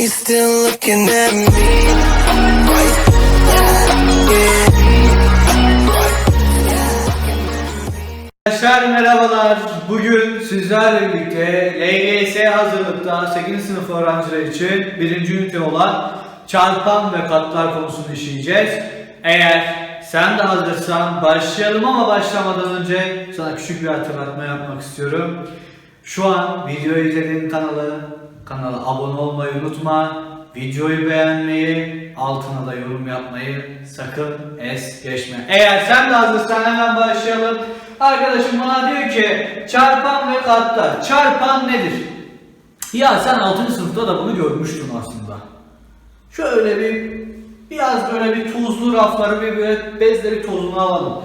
you still looking at me? Arkadaşlar merhabalar. Bugün sizlerle birlikte LGS hazırlıkta 8. sınıf öğrenciler için birinci ünite olan çarpan ve katlar konusunu işleyeceğiz. Eğer sen de hazırsan başlayalım ama başlamadan önce sana küçük bir hatırlatma yapmak istiyorum. Şu an videoyu izlediğin kanalı, kanala abone olmayı unutma. Videoyu beğenmeyi, altına da yorum yapmayı sakın es geçme. Eğer sen de hazırsan hemen başlayalım. Arkadaşım bana diyor ki çarpan ve katlar. Çarpan nedir? Ya sen 6. sınıfta da bunu görmüştün aslında. Şöyle bir biraz böyle bir tuzlu rafları bir böyle bezleri tozunu alalım.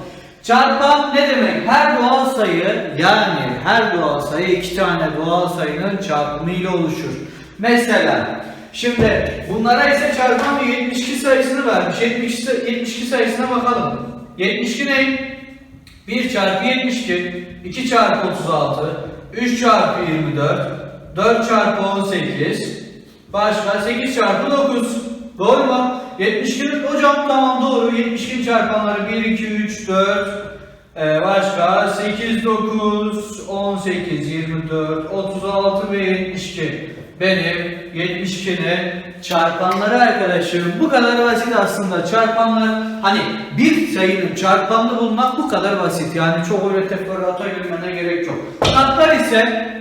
Çarpan ne demek? Her doğal sayı yani her doğal sayı iki tane doğal sayının çarpımı ile oluşur. Mesela şimdi bunlara ise çarpan 72 sayısını vermiş. 72, say- 72 sayısına bakalım. 72 ne? 1 çarpı 72, 2 çarpı 36, 3 çarpı 24, 4 çarpı 18, başka 8 çarpı 9. Doğru mu? 72'nin hocam tamam doğru. 72 çarpanları 1, 2, 3, 4, ee, başka 8, 9, 18, 24, 36 ve 72. Benim 72'nin çarpanları arkadaşım. Bu kadar basit aslında. Çarpanlar hani bir sayının çarpanını bulmak bu kadar basit. Yani çok öyle teferruata girmene gerek yok. Katlar ise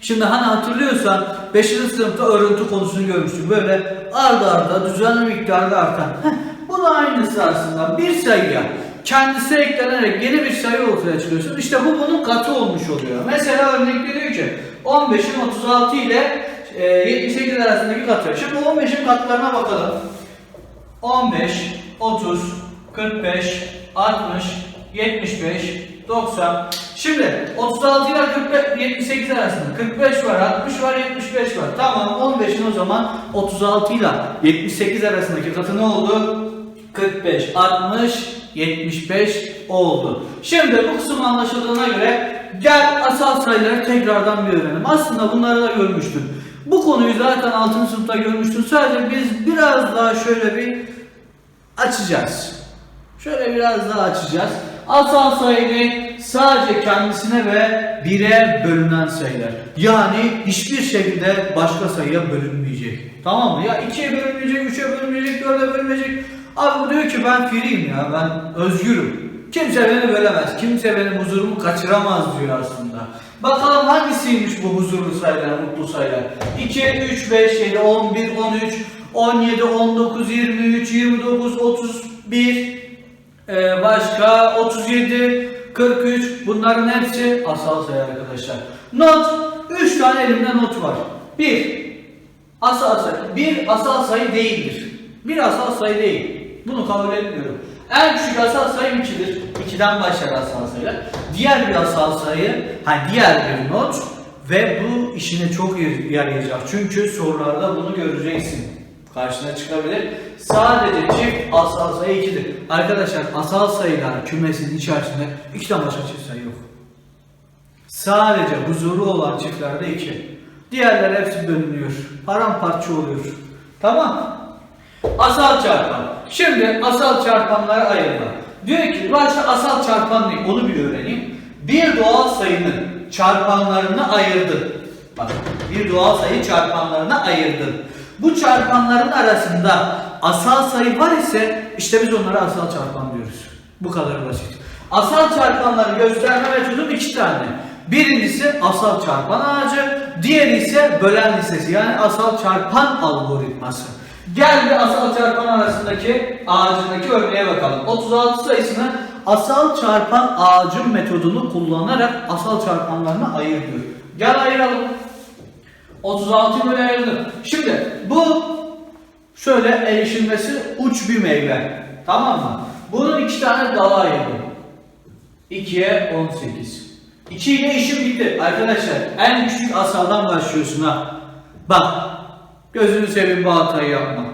Şimdi hani hatırlıyorsan 5. sınıfta örüntü konusunu görmüştük. Böyle arda arda düzenli miktarda artan. Heh, Bu da aynısı aslında. Bir sayıya kendisi eklenerek yeni bir sayı ortaya çıkıyorsun. İşte bu bunun katı olmuş oluyor. Mesela örnek veriyor ki 15'in 36 ile e, 78 arasındaki katı. Şimdi 15'in katlarına bakalım. 15, 30, 45, 60, 75, 90. Şimdi 36 ile 45, 78 arasında 45 var, 60 var, 75 var. Tamam 15'in o zaman 36 ile 78 arasındaki katı ne oldu? 45, 60, 75 oldu. Şimdi bu kısım anlaşıldığına göre gel asal sayıları tekrardan bir öğrenelim. Aslında bunları da görmüştün. Bu konuyu zaten 6. sınıfta görmüştün. Sadece biz biraz daha şöyle bir açacağız. Şöyle biraz daha açacağız. Asal sayı sadece kendisine ve bire bölünen sayılar. Yani hiçbir şekilde başka sayıya bölünmeyecek. Tamam mı? Ya ikiye bölünmeyecek, üçe bölünmeyecek, dörde bölünmeyecek. Abi bu diyor ki ben firiyim ya, ben özgürüm. Kimse beni bölemez, kimse benim huzurumu kaçıramaz diyor aslında. Bakalım hangisiymiş bu huzurlu sayılar, mutlu sayılar? 2, 3, 5, 7, 11, 13, 17, 19, 23, 29, 31, ee, başka 37, 43 bunların hepsi asal sayı arkadaşlar. Not 3 tane elimde not var. 1 asal sayı. 1 asal sayı değildir. 1 asal sayı değil. Bunu kabul etmiyorum. En küçük asal sayı 2'dir. 2'den başlar asal sayılar. Diğer bir asal sayı, ha diğer bir not ve bu işine çok yarayacak. Çünkü sorularda bunu göreceksin karşına çıkabilir. Sadece çift asal sayı 2'dir. Arkadaşlar asal sayılar kümesinin içerisinde 2'den başka çift sayı yok. Sadece huzuru olan çiftlerde 2. Diğerleri hepsi bölünüyor. Paramparça oluyor. Tamam. Asal çarpan. Şimdi asal çarpanlara ayırma. Diyor ki başta asal çarpan ne? Onu bir öğreneyim. Bir doğal sayının çarpanlarını ayırdın. Bak bir doğal sayı çarpanlarına ayırdın. Bu çarpanların arasında asal sayı var ise işte biz onlara asal çarpan diyoruz. Bu kadar basit. Asal çarpanları gösterme metodum iki tane. Birincisi asal çarpan ağacı, diğeri ise bölen listesi yani asal çarpan algoritması. Gel bir asal çarpan arasındaki ağacındaki örneğe bakalım. 36 sayısını asal çarpan ağacın metodunu kullanarak asal çarpanlarına ayır diyor. Gel ayıralım. 36 böyle ayırdım. Şimdi bu şöyle erişilmesi uç bir meyve. Tamam mı? Bunun iki tane dalı ayırdım. 2'ye 18. 2 ile işim bitti. Arkadaşlar en küçük asaldan başlıyorsun ha. Bak gözünü seveyim bu hatayı yapma.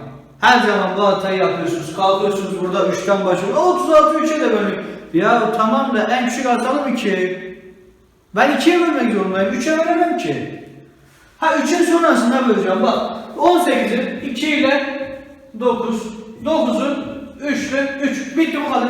Her zaman bu hatayı yapıyorsunuz. Kalkıyorsunuz burada 3'ten başlıyorsunuz. 36 3'e de bölmek. Ya tamam da en küçük atalım 2. Ben 2'ye bölmek zorundayım. 3'e bölemem ki. Ha 3'ün sonrasında böleceğim bak. 18'in 2 ile 9. 9'un 3 ile 3. Bitti bu kadar.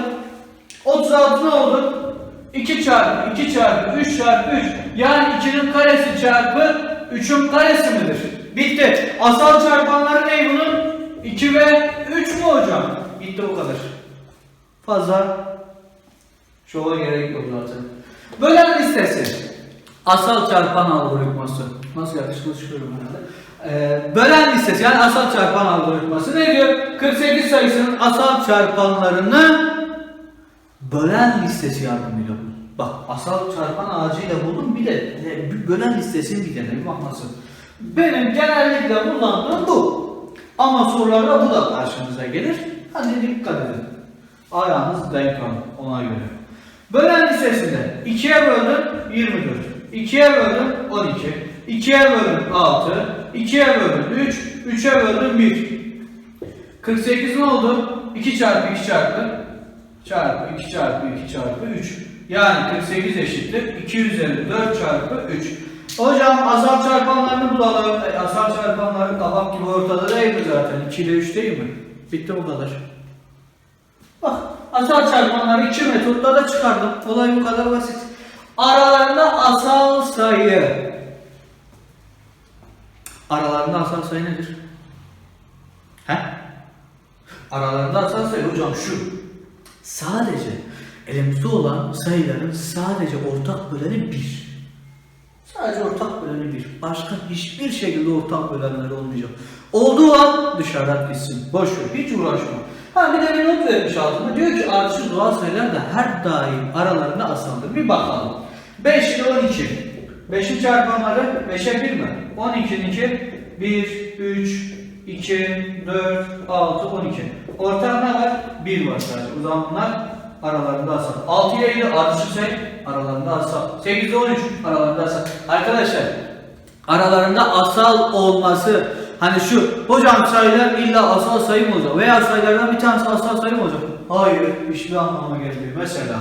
36 ne oldu? 2 çarpı 2 çarpı 3 çarpı 3. Yani 2'nin karesi çarpı 3'ün karesi midir? Bitti. Asal çarpanları ne bunun? 2 ve 3 mü hocam? Bitti bu kadar. Fazla şova gerek yok zaten. Bölen listesi. Asal çarpan algoritması. Nasıl yakışıklı çıkıyorum herhalde. Ee, bölen listesi yani asal çarpan algoritması ne diyor? 48 sayısının asal çarpanlarını bölen listesi yardımıyla bul. Bak asal çarpan ağacıyla buldum bir de e, bölen listesini bir dene bir bak nasıl. Benim genellikle kullandığım bu. Ama sorularda bu da karşınıza gelir. Hadi dikkat edin. Ayağınız denk alın ona göre. Bölen listesinde 2'ye böldüm 24. 2'ye böldüm 12. 2'ye böldüm 6. 2'ye böldüm 3. 3'e böldüm 1. 48 ne oldu? 2 çarpı 2 çarpı çarpı 2 çarpı 2 çarpı 3. Yani 48 eşittir 2 üzeri 4 çarpı 3. Hocam asal çarpanlarını bulalım. E, asal çarpanları kafam gibi ortada değil mi zaten? 2 ile 3 değil mi? Bitti bu kadar. Bak asal çarpanları 2 metotla da çıkardım. Olay bu kadar basit. Aralarında asal sayı. Aralarında asal sayı nedir? He? Aralarında asal sayı hocam şu. Sadece elimizde olan sayıların sadece ortak böleni 1. Sadece ortak böleni 1. Başka hiçbir şekilde ortak bölenleri olmayacak. Olduğu an dışarıdan gitsin. Boş ver. Hiç uğraşma. Ha bir de bir not vermiş altında. Diyor ki artışı doğal sayılar da her daim aralarında asaldır. Bir bakalım. 5 ile 12. 5'in çarpanları 5'e 1 mi? 12'nin 2 1, 3, 2, 4, 6, 12. Ortak ne var? 1 var sadece. O zaman bunlar aralarında asal. 6 ile 7 artışı sayı aralarında asal. 8 ile 13 aralarında asal. Arkadaşlar aralarında asal olması hani şu hocam sayılar illa asal sayı mı olacak veya sayılardan bir tanesi asal sayı mı olacak? Hayır hiçbir anlama gelmiyor. Mesela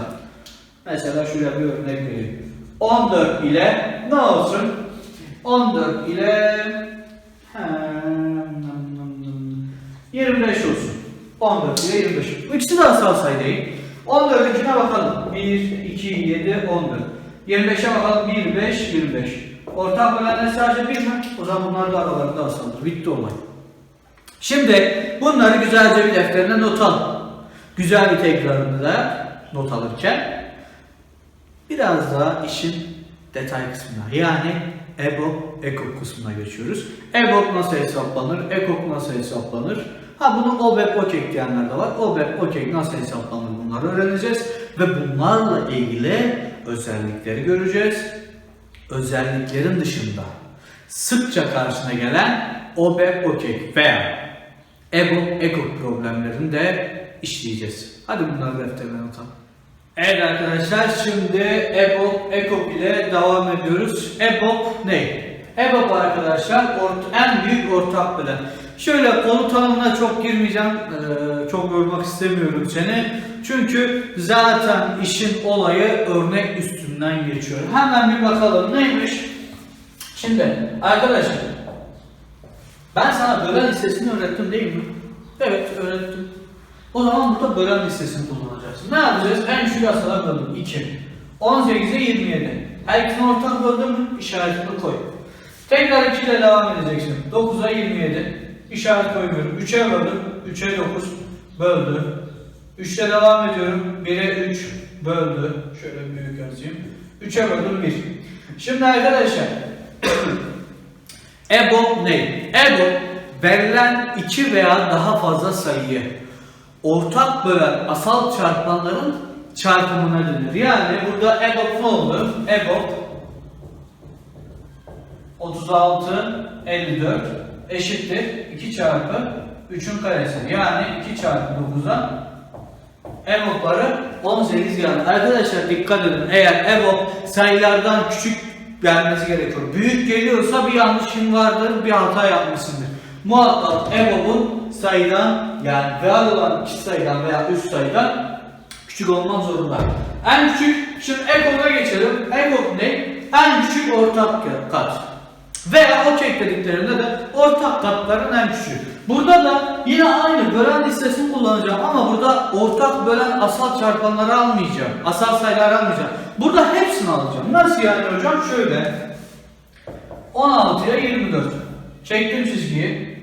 mesela şuraya bir örnek vereyim. 14 ile ne olsun? 14 ile Hmm, 25 olsun. 14 ile 25. Bu ikisi de asal sayı değil. 14'ünkine bakalım. 1, 2, 7, 14. 25'e bakalım. 1, 5, 25. Ortak bölenler sadece 1 mi? O zaman bunlar da aralarında asaldır. Bitti olay. Şimdi bunları güzelce bir defterine not al. Güzel bir tekrarını da not alırken biraz daha işin detay kısmına yani EBOB, EKOK kısmına geçiyoruz. EBOB nasıl hesaplanır, EKOK nasıl hesaplanır? Ha bunu OBEP, OKEK diyenler de var. OBEP, OKEK nasıl hesaplanır bunları öğreneceğiz. Ve bunlarla ilgili özellikleri göreceğiz. Özelliklerin dışında sıkça karşına gelen OBEP, OKEK veya EBOB, EKOK problemlerini de işleyeceğiz. Hadi bunları defterine atalım. Evet arkadaşlar şimdi EBOB, EKOK ile devam ediyoruz. EBOB ne? EBOB arkadaşlar ort- en büyük ortak bölen. Şöyle konu tanımına çok girmeyeceğim. Ee, çok yormak istemiyorum seni. Çünkü zaten işin olayı örnek üstünden geçiyor. Hemen bir bakalım neymiş? Şimdi arkadaşlar ben sana bölen listesini öğrettim değil mi? Evet öğrettim. O zaman burada bölen listesini kullanacaksın. Ne yapacağız? En şu yasalar böldüm. 2. 18'e 27. Her ikisini ortak böldün mü? İşaretini koy. Tekrar 2 ile devam edeceksin. 9'a 27. İşaret koymuyorum. 3'e böldüm. 3'e 9 böldü. 3 ile devam ediyorum. 1'e 3 böldü. Şöyle büyük yazayım. 3'e böldüm 1. Şimdi arkadaşlar EBOB ne? EBOB verilen iki veya daha fazla sayıyı ortak bölen asal çarpanların çarpımına denir. Yani burada EBOB ne oldu? EBOB 36 54 eşittir 2 çarpı 3'ün karesi. Yani 2 çarpı 9'a EBOB'ları 18 geldi. Arkadaşlar dikkat edin. Eğer EBOB sayılardan küçük gelmesi gerekiyor. Büyük geliyorsa bir yanlışın vardır, bir hata yapmışsındır. Muhakkak EBOB'un sayıdan yani real olan iki sayıdan veya üst sayıdan küçük olmak zorunda. En küçük, şimdi EBOB'a geçelim. EBOB ne? En küçük ortak kat. Veya o kek dediklerinde de ortak katların en küçüğü. Burada da yine aynı bölen listesini kullanacağım ama burada ortak bölen asal çarpanları almayacağım. Asal sayıları almayacağım. Burada hepsini alacağım. Nasıl yani hocam? Şöyle. 16'ya 24. Çektim çizgiyi.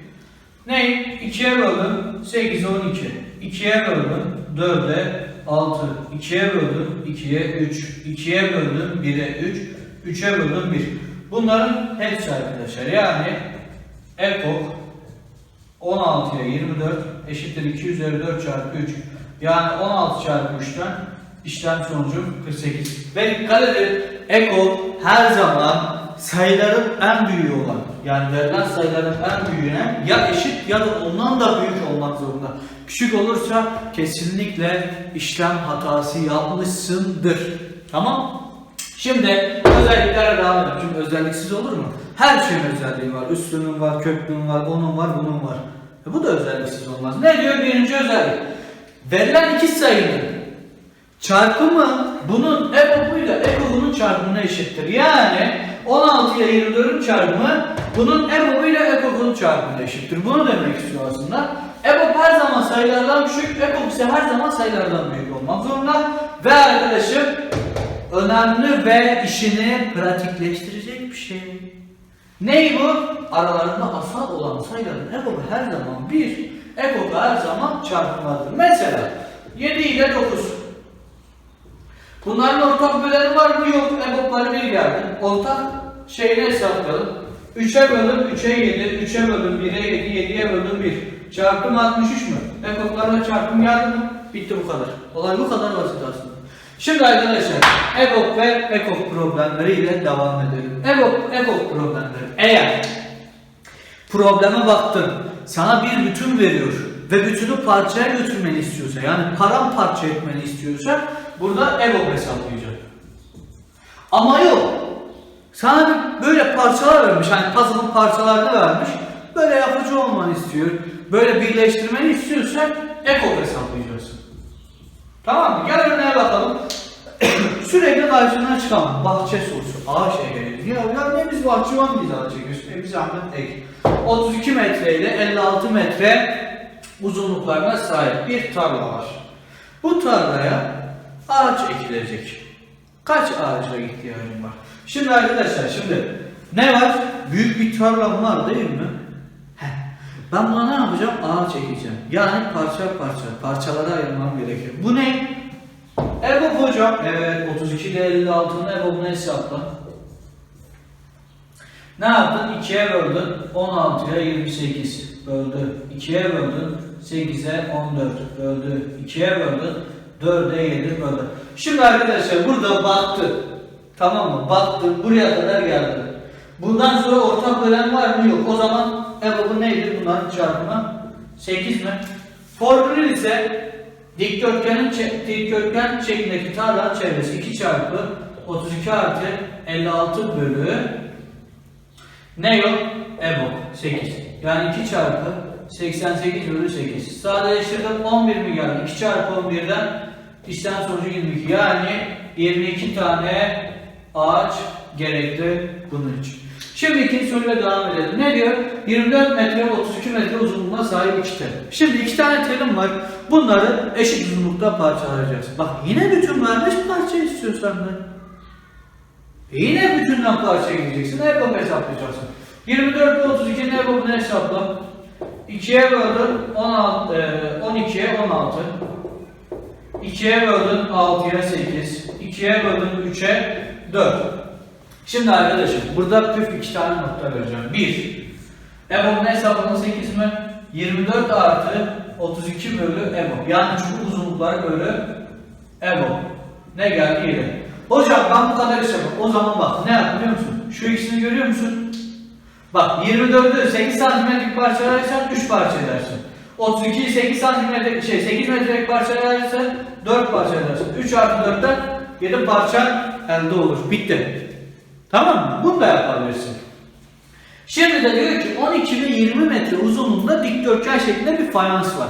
Ne? 2'ye böldüm 8'e 12. 2'ye böldüm 4'e 6. 2'ye böldüm 2'ye 3. 2'ye böldüm 1'e 3. 3'e böldüm 1. Bunların hepsi arkadaşlar. Yani ekok 16'ya 24 eşittir 2 üzeri 4 çarpı 3. Yani 16 çarpı 3'ten işlem sonucu 48. Ve dikkat edin ekok her zaman sayıların en büyüğü olan yani verilen sayıların en büyüğüne ya eşit ya da ondan da büyük olmak zorunda. Küçük olursa kesinlikle işlem hatası yapmışsındır. Tamam? Şimdi özelliklere devam edelim. Şimdi özelliksiz olur mu? Her şeyin özelliği var. Üstünün var, köklünün var, onun var, bunun var. E bu da özelliksiz olmaz. Ne diyor birinci özellik? Verilen iki sayının çarpımı bunun ekokuyla ekokунun çarpımına eşittir. Yani 16 ile 24'ün çarpımı bunun ekokuyla ekokunun çarpımına eşittir. Bunu demek istiyor aslında. Ekok her zaman sayılardan küçük, ekok ise her zaman sayılardan büyük olmak zorunda. Ve arkadaşım önemli ve işini pratikleştirecek bir şey. Ney bu? Aralarında asal olan sayıların ekoku her zaman bir, ekoku her zaman çarpmalıdır. Mesela 7 ile 9. Bunların ortak böleni var mı? Yok. Ekokları bir geldi. Ortak şeyini hesaplayalım. 3'e bölüm 3'e 7, 3'e bölüm 1'e 7, 7'ye bölüm 1. Çarpım 63 mü? Ekoklarla çarpım geldi mi? Bitti bu kadar. Olay bu kadar basit aslında. Şimdi arkadaşlar EGOK ve EKOK problemleriyle devam edelim. EGOK, EKOK problemleri. Eğer probleme baktın, sana bir bütün veriyor ve bütünü parçaya götürmeni istiyorsa, yani paramparça etmeni istiyorsa burada EGOK hesaplayacak. Ama yok. Sana böyle parçalar vermiş, hani puzzle'ın parçalarını vermiş. Böyle yapıcı olmanı istiyor. Böyle birleştirmeni istiyorsan EGOK hesaplayacaksın. Tamam mı? Gel örneğe bakalım. Sürekli karşına çıkan bahçe sorusu. A şehri. Ya, ya ne biz bahçıvan mıyız ağaç çekiyoruz? E bir zahmet ek. 32 metre ile 56 metre uzunluklarına sahip bir tarla var. Bu tarlaya ağaç ekilecek. Kaç ağaca ihtiyacım var? Şimdi arkadaşlar şimdi ne var? Büyük bir tarlam var değil mi? Heh. Ben buna ne yapacağım? Ağaç ekeceğim. Yani parça parça, parçalara ayırmam gerekiyor. Bu ne? EBOB hocam. Evet 32 ile 56'nın EBOB'unu hesapla. Ne yaptın? 2'ye böldün 16'ya 28 böldü. 2'ye böldün 8'e 14 böldü. 2'ye böldün 4'e 7 böldü. Şimdi arkadaşlar burada baktı. Tamam mı? Baktı buraya kadar geldi. Bundan sonra ortak bölen var mı? Yok. O zaman EBOB'un neydi bunların çarpımı? 8 mi? Formülü ise dikdörtgenin dikdörtgen şeklindeki tarlanın çevresi 2 çarpı 32 artı 56 bölü ne yok? EBOB 8. Yani 2 çarpı 88 bölü 8. Sadeleştirdim 11 mi geldi? 2 çarpı 11'den işlem sonucu 22. Yani 22 tane ağaç gerekli bunun için. Şimdi ikinci soruyla devam edelim. Ne diyor? 24 metre ve 32 metre uzunluğuna sahip iki tel. Şimdi iki tane telim var. Bunları eşit uzunlukta parçalayacağız. Bak yine bütün vermiş parça istiyor senden. Yine bütünden parça gideceksin. EBOB hesaplayacaksın. 24 ve 32'nin EBOB'unu hesapla. 2'ye böldün 16, e, 12'ye 16. 2'ye böldün 6'ya 8. 2'ye böldün 3'e 4. Şimdi arkadaşım burada püf iki tane nokta vereceğim. 1. EBOB'un hesabının 8 mi? 24 artı 32 bölü EBOB. Yani çubuk uzunlukları bölü EBOB. Ne geldi 7. Hocam ben bu kadar işe bak. O zaman bak ne yap biliyor musun? Şu ikisini görüyor musun? Bak 24'ü 8 santimetrelik parçalarsan 3 parça edersin. 32'yi 8 santimetre şey 8 metrelik parçalarsan 4 parça edersin. 3 artı 4'ten 7 parça elde olur. Bitti. Tamam mı? Bunu da yapabilirsin. Şimdi de diyor ki 12 ve 20 metre uzunluğunda dikdörtgen şeklinde bir fayans var.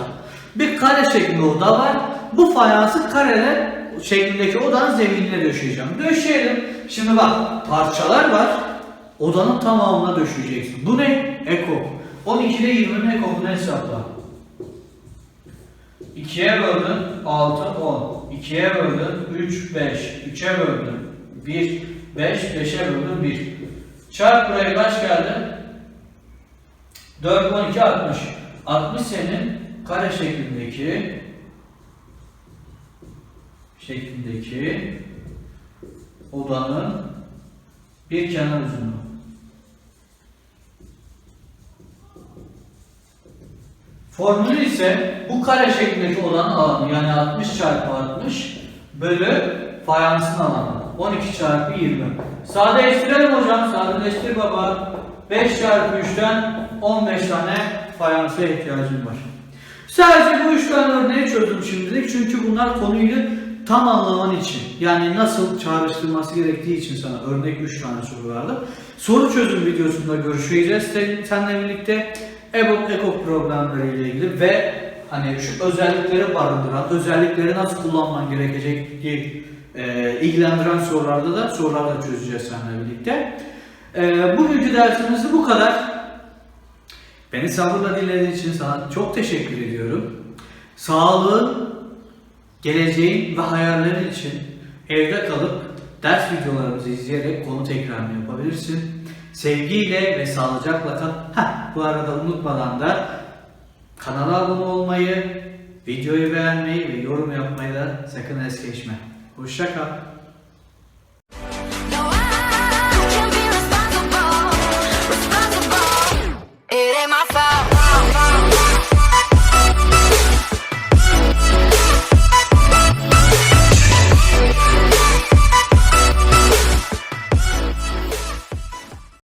Bir kare şeklinde oda var. Bu fayansı kareler şeklindeki odanın zeminine döşeyeceğim. Döşeyelim. Şimdi bak parçalar var. odanın tamamına döşeyeceksin. Bu ne? Ekok. 12 ile 20'nin ekokunu hesapla. 2'ye böldün 6, 10. 2'ye böldün 3, 5. 3'e böldün 1, 5. 5'e böldün 1. Çarp buraya kaç geldi? 4, 12, 60. 60 senin kare şeklindeki şeklindeki odanın bir kenar uzunluğu. Formülü ise bu kare şeklindeki odanın alanı yani 60 çarpı 60 bölü fayansın alanı 12 çarpı 20. Sadeleştirelim hocam sadeleştir baba. 5 çarpı 3'ten 15 tane fayansa ihtiyacım var. Sadece bu üç tane örneği çözdüm şimdilik çünkü bunlar konuyu tam anlaman için yani nasıl çağrıştırması gerektiği için sana örnek 3 tane soru verdim. Soru çözüm videosunda görüşeceğiz sen- seninle birlikte EBOB EKOK problemleriyle ilgili ve hani şu özellikleri barındıran, özellikleri nasıl kullanman gerekecek diye e, ilgilendiren sorularda da sorular da çözeceğiz seninle birlikte. E, bugünkü dersimiz bu kadar. Beni sabırla dinlediğin için sana çok teşekkür ediyorum. Sağlığın, geleceğin ve hayallerin için evde kalıp ders videolarımızı izleyerek konu tekrarını yapabilirsin. Sevgiyle ve sağlıcakla kal. Heh, bu arada unutmadan da kanala abone olmayı, videoyu beğenmeyi ve yorum yapmayı da sakın es geçme. Hoşça kal. it ain't my fault.